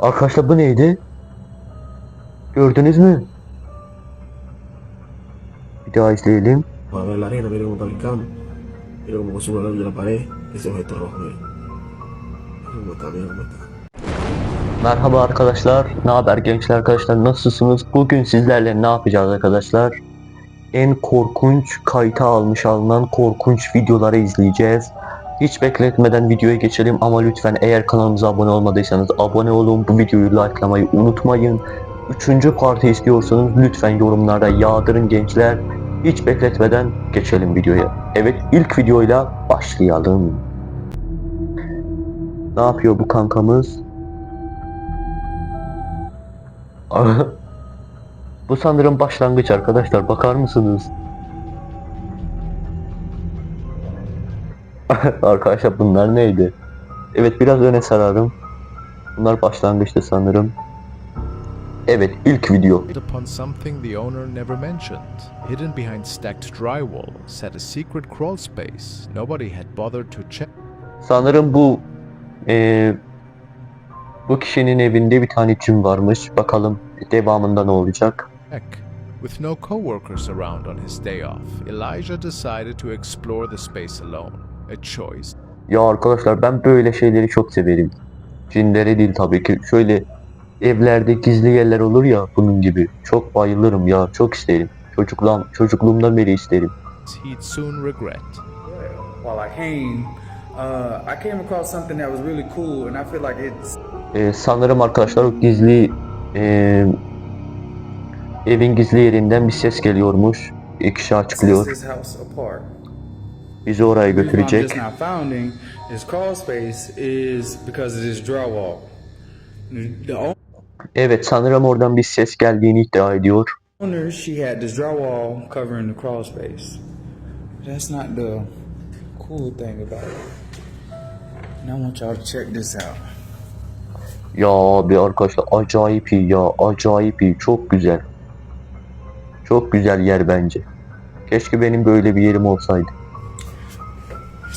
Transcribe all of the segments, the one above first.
Arkadaşlar bu neydi? Gördünüz mü? Bir daha izleyelim. Para ver la arena, mira cómo está brincando. Mira cómo consume la luz de la pared. Ese objeto rojo, mira. Mira cómo está, mira cómo está. Merhaba arkadaşlar. Ne haber gençler arkadaşlar? Nasılsınız? Bugün sizlerle ne yapacağız arkadaşlar? En korkunç kayıta almış alınan korkunç videoları izleyeceğiz. Hiç bekletmeden videoya geçelim ama lütfen eğer kanalımıza abone olmadıysanız abone olun. Bu videoyu likelamayı unutmayın. Üçüncü parti istiyorsanız lütfen yorumlarda yağdırın gençler. Hiç bekletmeden geçelim videoya. Evet ilk videoyla başlayalım. Ne yapıyor bu kankamız? Bu sanırım başlangıç arkadaşlar. Bakar mısınız? arkadaşlar bunlar neydi? Evet biraz öne sararım. Bunlar başlangıçtı sanırım. Evet ilk video. upon something the owner never mentioned. Hidden behind stacked drywall sat a secret crawl space nobody had bothered to check. Sanırım bu eee, bu kişinin evinde bir tane cin varmış. Bakalım devamında ne olacak? With no coworkers around on his day off, Elijah decided to explore the space alone. A choice Ya arkadaşlar ben böyle şeyleri çok severim. Cinleri değil tabii ki. Şöyle evlerde gizli yerler olur ya bunun gibi. Çok bayılırım ya. Çok isterim. Çocukluğum, çocukluğumdan beri isterim. he'd soon regret. while I came, uh, I came across something that was really cool, and I feel like it's Ee, sanırım arkadaşlar o gizli ee, evin gizli yerinden bir ses geliyormuş. İki kişi sets açıklıyor. Bizi oraya götürecek. Evet sanırım oradan bir ses geldiğini iddia ediyor. owner, she had this drywall covering the crawl space. That's not the cool thing about it. And I want y'all to check this out. Ya abi arkadaşlar acayip iyi ya acayip iyi çok güzel. Çok güzel yer bence. Keşke benim böyle bir yerim olsaydı.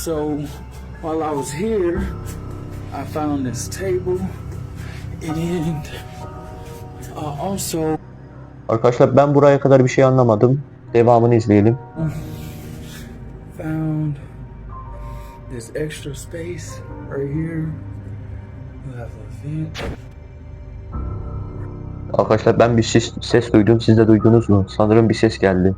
So while I was here, I found this table, and uh, also Arkadaşlar ben buraya kadar bir şey anlamadım. Devamını izleyelim. found this extra space right here. You have a vent. Arkadaşlar ben bir ses, ses duydum. Siz de duydunuz mu? Sanırım bir ses geldi.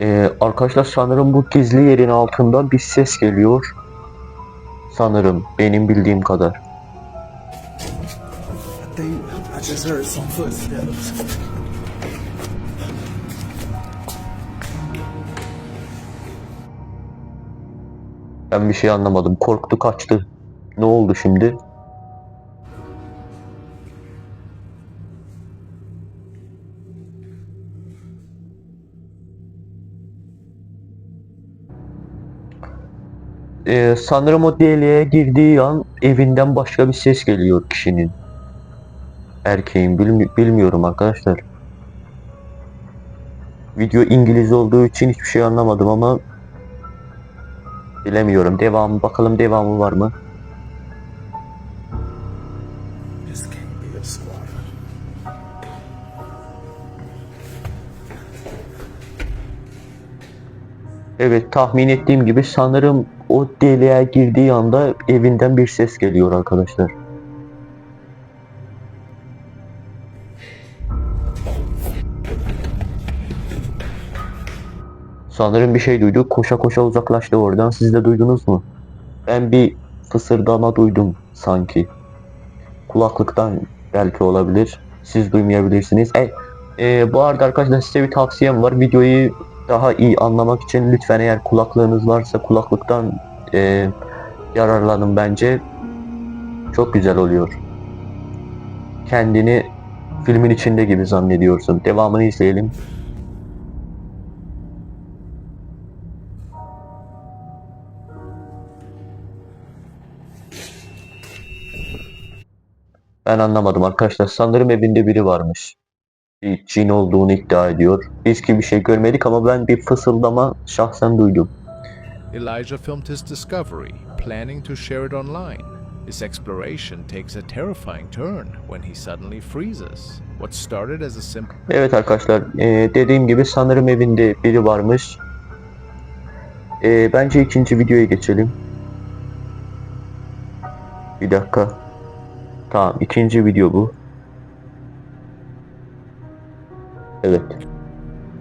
Ee, arkadaşlar sanırım bu gizli yerin altından bir ses geliyor. Sanırım benim bildiğim kadar. Ben bir şey anlamadım. Korktu kaçtı. Ne oldu şimdi? Ee, sanırım o deliğe girdiği an evinden başka bir ses geliyor kişinin. Erkeğin bilmi- bilmiyorum arkadaşlar. Video İngiliz olduğu için hiçbir şey anlamadım ama Bilemiyorum. Devamı bakalım devamı var mı? Evet tahmin ettiğim gibi sanırım o deliğe girdiği anda evinden bir ses geliyor arkadaşlar. Sanırım bir şey duydu. Koşa koşa uzaklaştı oradan. Siz de duydunuz mu? Ben bir fısırdama duydum sanki. Kulaklıktan belki olabilir. Siz duymayabilirsiniz. E, e, bu arada arkadaşlar size bir tavsiyem var. Videoyu daha iyi anlamak için lütfen eğer kulaklığınız varsa kulaklıktan e, yararlanın bence. Çok güzel oluyor. Kendini filmin içinde gibi zannediyorsun. Devamını izleyelim. Ben anlamadım arkadaşlar. Sanırım evinde biri varmış. Cin olduğunu iddia ediyor. Biz ki bir şey görmedik ama ben bir fısıldama şahsen duydum. Elijah filmed his discovery, planning to share it online. His exploration takes a terrifying turn when he suddenly freezes. What started as a simple Evet arkadaşlar eee, dediğim gibi sanırım evinde biri varmış. Eee, bence ikinci videoya geçelim. Bir dakika. Tamam ikinci video bu. Evet.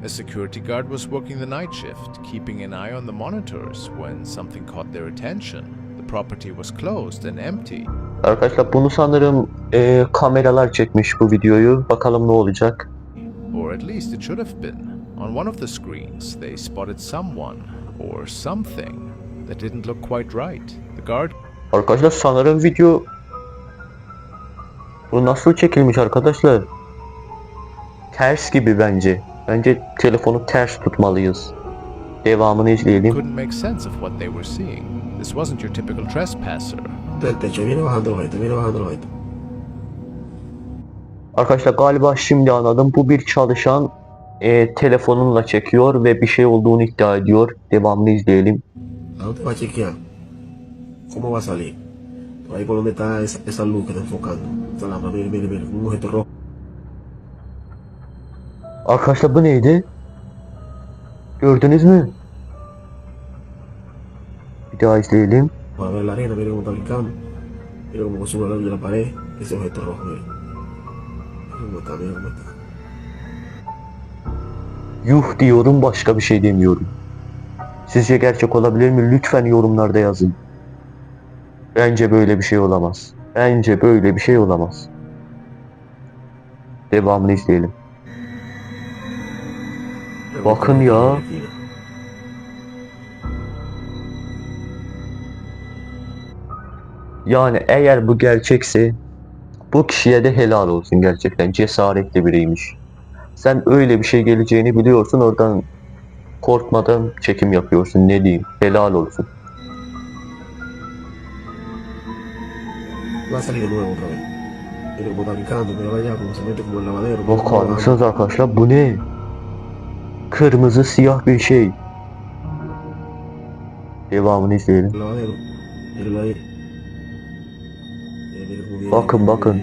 A security guard was working the night shift, keeping an eye on the monitors when something caught their attention. The property was closed and empty. Arkadaşlar bunu sanırım eee, kameralar çekmiş bu videoyu. Bakalım ne olacak. Or at least it should have been. On one of the screens, they spotted someone or something that didn't look quite right. The guard Arkadaşlar sanırım video bu nasıl çekilmiş arkadaşlar? Ters gibi bence. Bence telefonu ters tutmalıyız. Devamını izleyelim. couldn't make sense of what they were seeing. This wasn't your typical trespasser. Del techo, viene bajando los objetos, viene bajando los objetos. Arkadaşlar galiba şimdi anladım. Bu bir çalışan e, telefonunla çekiyor ve bir şey olduğunu iddia ediyor. Devamını izleyelim. ¿A dónde va a chequear? ¿Cómo va a salir? Por ahí por donde está esa, esa luz que está enfocando. Esa lámpara, mire, mire, mire, un objeto rojo. Arkadaşlar bu neydi? Gördünüz mü? Bir daha izleyelim. Para ver la arena, mire cómo está brincando. Mire cómo consume la luz de la pared. Ese objeto rojo, mire. Mire cómo está, mire cómo está. Yuh diyorum başka bir şey demiyorum. Sizce gerçek olabilir mi? Lütfen yorumlarda yazın. Bence böyle bir şey olamaz. Bence böyle bir şey olamaz. Devamını izleyelim. Bakın ya. Yani eğer bu gerçekse bu kişiye de helal olsun gerçekten cesaretli biriymiş. Sen öyle bir şey geleceğini biliyorsun oradan korkmadan çekim yapıyorsun ne diyeyim helal olsun. Va a salir de nuevo otra vez. Mire cómo está brincando, mira allá, cómo se mete como el lavadero. mire cómo va Bakar bajando. mısınız arkadaşlar bu ne? Kırmızı siyah bir şey. Devamını izleyelim. Bakın bakın.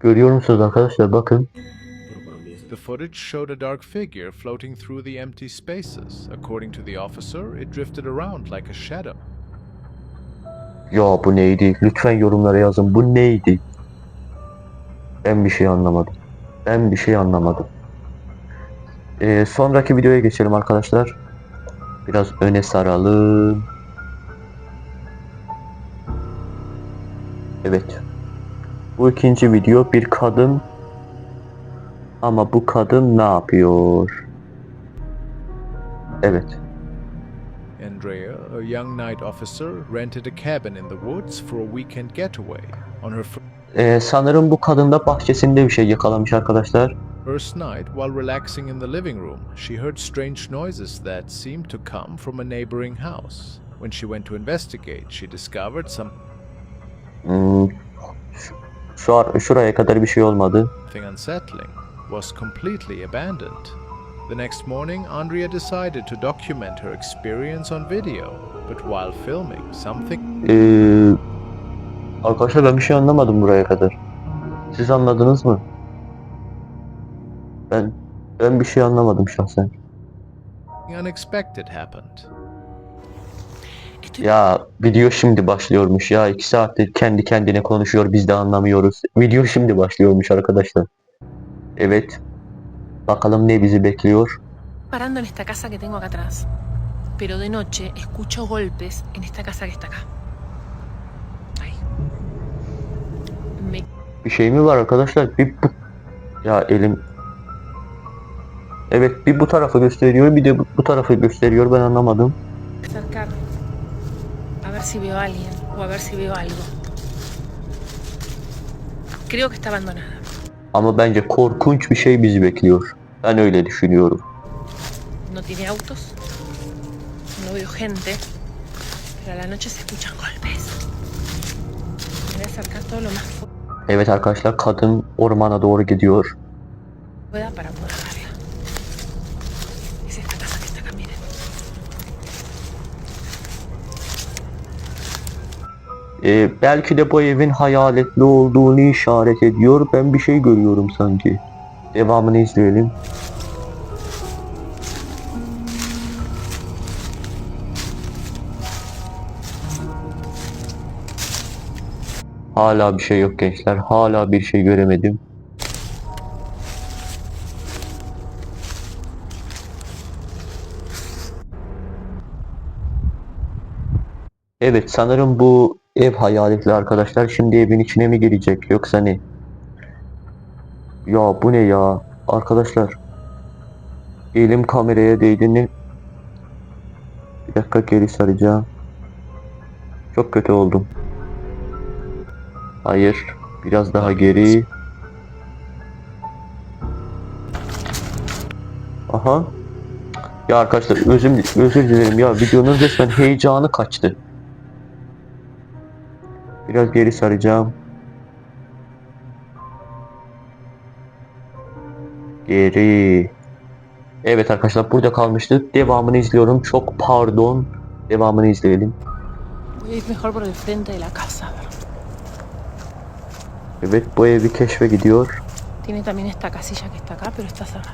Görüyor musunuz arkadaşlar bakın. The footage showed a dark figure floating through the empty spaces. According to the officer, it drifted around like a shadow. Ya bu neydi? Lütfen yorumlara yazın. Bu neydi? Ben bir şey anlamadım. Ben bir şey anlamadım. Ee, sonraki videoya geçelim arkadaşlar. Biraz öne saralım. Evet. Bu ikinci video bir kadın ama bu kadın ne yapıyor? Evet. Andrea, a young night officer, rented a cabin in the woods for a weekend getaway. On her Ee, sanırım bu kadın da bahçesinde bir şey yakalamış arkadaşlar. first night, while relaxing in the living room, she heard strange noises that seemed to come from a neighboring house. When she went to investigate, she discovered something Hmm, şu, şu şuraya kadar bir şey olmadı. unsettling was completely abandoned. The next morning, Andrea decided to document her experience on video, but while filming, something Ee, arkadaşlar ben bir şey anlamadım buraya kadar. Siz anladınız mı? Ben ben bir şey anlamadım şahsen. unexpected happened. Ya video şimdi başlıyormuş ya. iki saattir kendi kendine konuşuyor biz de anlamıyoruz. Video şimdi başlıyormuş arkadaşlar. Evet. Bakalım ne bizi bekliyor. parando en esta casa que tengo acá atrás. Pero de noche escucho golpes en esta casa que está acá. Ahí. Me Bir şey mi var arkadaşlar? Bir bu... Ya elim... Evet bir bu tarafı gösteriyor bir de bu, bu tarafı gösteriyor ben anlamadım. acercar a ver si veo a alguien o a ver si veo algo. Creo que está abandonada. Ama bence korkunç bir şey bizi bekliyor. Ben öyle düşünüyorum. No tiene autos, no veo gente, pero a la noche se escuchan golpes. Me voy a acercar todo lo más Evet arkadaşlar kadın ormana doğru gidiyor. Ee, belki de bu evin hayaletli olduğunu işaret ediyor. Ben bir şey görüyorum sanki. Devamını izleyelim. Hala bir şey yok gençler. Hala bir şey göremedim. Evet sanırım bu ev hayaletli arkadaşlar. Şimdi evin içine mi girecek yoksa ne? Ya bu ne ya? Arkadaşlar. Elim kameraya değdi ne? Bir dakika geri saracağım. Çok kötü oldum. Hayır. Biraz daha geri. Aha. Ya arkadaşlar özür, özür dilerim ya videonun resmen heyecanı kaçtı. Biraz geri saracağım. Geri. Evet arkadaşlar burada kalmıştık. Devamını izliyorum. Çok pardon. Devamını izleyelim. Voy a ir mejor por el frente de la casa. a ver. Evet bu evi keşfe gidiyor. Tiene también esta casilla que está acá, pero está cerrada.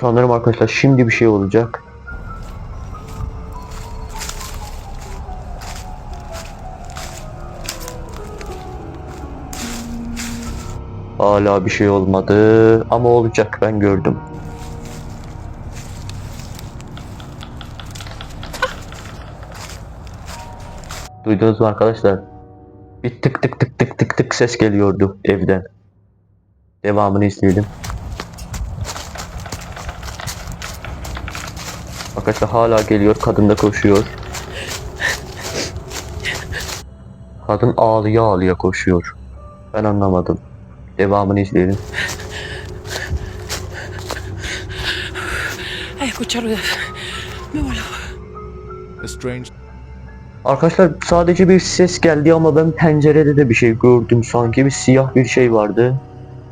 Sanırım arkadaşlar şimdi bir şey olacak. Hala bir şey olmadı ama olacak ben gördüm. Duydunuz mu arkadaşlar? Bir tık tık tık tık tık tık ses geliyordu evden. Devamını izleyelim. Arkadaşlar hala geliyor. Kadın da koşuyor. Kadın ağlıya ağlıya koşuyor. Ben anlamadım. Devamını izleyelim. Ay, escuchar. Me vuelvo. A strange Arkadaşlar sadece bir ses geldi ama ben pencerede de bir şey gördüm sanki. Bir siyah bir şey vardı.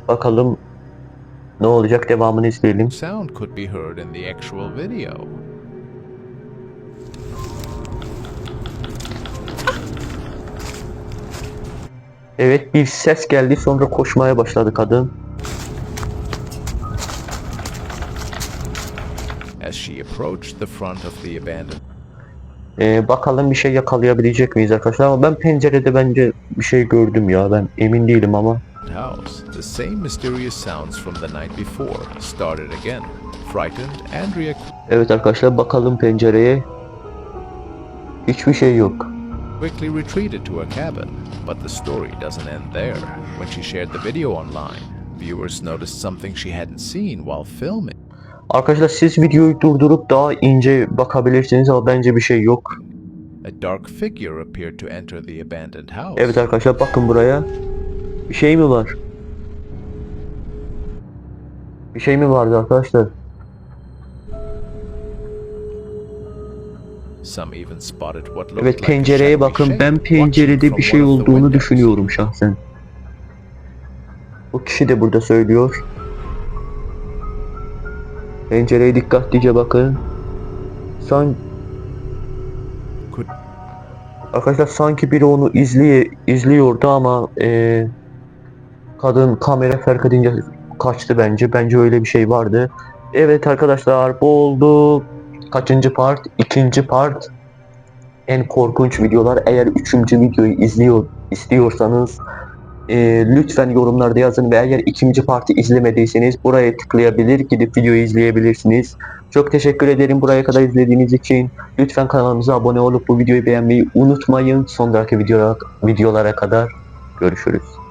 Bakalım ne olacak devamını izleyelim. sound could be heard in the actual video. Evet bir ses geldi sonra koşmaya başladı kadın. As she approached the front of the abandoned Ee, bakalım bir şey yakalayabilecek miyiz arkadaşlar ama ben pencerede bence bir şey gördüm ya ben emin değilim ama. house, the same mysterious sounds from the night before started again. Frightened, Andrea Evet arkadaşlar bakalım pencereye. Hiçbir şey yok. quickly retreated to a cabin, but the story doesn't end there. When she shared the video online, viewers noticed something she hadn't seen while filming. Arkadaşlar siz videoyu durdurup daha ince bakabilirsiniz ama bence bir şey yok. A dark figure appeared to enter the abandoned house. Evet arkadaşlar bakın buraya. Bir şey mi var? Bir şey mi vardı arkadaşlar? Evet pencereye bakın. Ben pencerede bir şey olduğunu düşünüyorum şahsen. O kişi de burada söylüyor. Pencereye dikkatlice bakın. San Arkadaşlar sanki biri onu izliye izliyordu ama eee, kadın kamera fark edince kaçtı bence. Bence öyle bir şey vardı. Evet arkadaşlar bu oldu. Kaçıncı part? İkinci part. En korkunç videolar. Eğer üçüncü videoyu izliyor istiyorsanız eee, lütfen yorumlarda yazın ve eğer ikinci parti izlemediyseniz buraya tıklayabilir gidip videoyu izleyebilirsiniz. Çok teşekkür ederim buraya kadar izlediğiniz için. Lütfen kanalımıza abone olup bu videoyu beğenmeyi unutmayın. Sonraki videolara, videolara kadar görüşürüz.